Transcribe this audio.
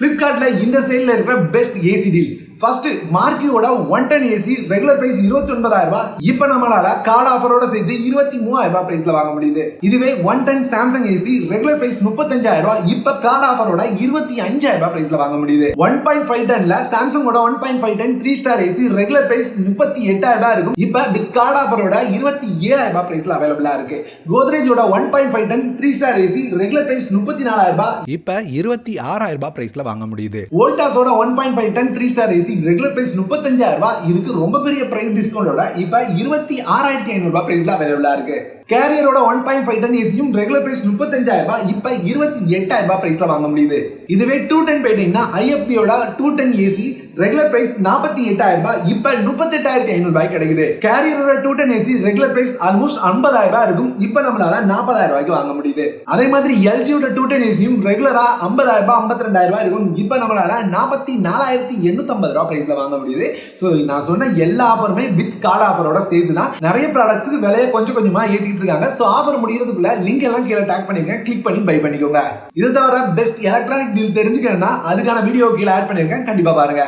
ஃப்ளிப்கார்ட்டில் இந்த சைடில் இருக்கிற best AC deals first மார்க்கியோட one ton AC regular price இருபத்தி ஒன்பதாயிரம் ரூபாய். இப்போ நம்மளால கார்டு ஆஃபரோட சேர்த்து இருபத்தி மூவாயிரம் ரூபாய் பிரைஸ்ல வாங்க முடியுது. இதுவே one ton Samsung AC regular price முப்பத்தஞ்சாயிரம் ரூபாய். இப்போ கார்டு ஆஃபரோட இருபத்தி அஞ்சாயிரம் ரூபாய் பிரைஸ்ல வாங்க முடியுது. ஒன் பாயிண்ட் ஃபைவ் டென்ல சாம்சங்கோட one point five ton three star AC regular price முப்பத்தி எட்டாயிரம் ரூபாய் இருக்கும். இப்போ வித் கார்டு ஆஃபரோட இருபத்தி ஏழாயிரம் ரூபாய் பிரைஸ்ல அவைலபிளா இருக்கு. கோத்ரேஜோட one point five ton three star AC regular price முப்பத்தி நாலாயிரம் ரூபாய். இப்ப இருபத்தி ஆறாயிரம் ரூபாய் பிரைஸ்ல வாங்க முடியுது. ஓல்டாஸோட one point five ton three star AC regular price முப்பத்தஞ்சாயிரம் ரூபாய். இதுக்கு ரொம்ப பெரிய பிரைஸ் டிஸ்கவுண்டோட இப்ப இருபத்தி ஆறாயிரத்தி ஐநூறு ரூபாய் அவைலபிளாக அவைலபிளா இருக்கு. கேரியரோட ஒன் பாயிண்ட் ஃபைவ் டன் ஏசியும் ரெகுலர் பிரைஸ் முப்பத்தஞ்சாயிரம் ரூபாய். இப்போ இருபத்தி எட்டாயிரம் ரூபாய் பிரைஸ்ல வாங்க முடியுது. இதுவே டூ டென் போயிட்டீங்கன்னா ஐஎஃபியோட two ton AC regular price நாற்பத்தி எட்டாயிரம் ரூபாய். இப்போ முப்பத்தெட்டாயிரத்தி ஐநூறு ரூபாய் கிடைக்குது. கேரியரோட two ton AC regular price almost ஐம்பதாயிரம் ரூபாய் இருக்கும். இப்போ நம்மளால நாற்பதாயிரம் ரூபாய்க்கு வாங்க முடியுது. அதே மாதிரி எல்ஜியோட டூ டென் ஏசியும் ரெகுலரா ஐம்பதாயிரம் ரூபாய் ஐம்பத்தி ரெண்டாயிரம் ரூபாய் இருக்கும். இப்போ நம்மளால நாற்பத்தி நாலாயிரத்தி எண்ணூத்தம்பது ரூபாய் பிரைஸ்ல வாங்க முடியுது. ஸோ நான் சொன்ன எல்லா ஆஃபருமே வித் கார்டு ஆஃபரோட சேர்த்து தான் நிறைய ப்ராடக்ட்ஸுக்கு விலையை கொஞ்சம் கொஞ்சமா ஏற்றிட்டு இருக்காங்க. ஸோ ஆஃபர் முடிகிறதுக்குள்ள லிங்க் எல்லாம் கீழே டேக் பண்ணிருக்கேன் கிளிக் பண்ணி பை பண்ணிக்கோங்க. இது தவிர பெஸ்ட் எலக்ட்ரானிக் டீல் தெரிஞ்சுக்கணும்னா அதுக்கான வீடியோ கீழே ஆட் பண்ணிருக்கேன் கண்டிப்பா பாருங்க.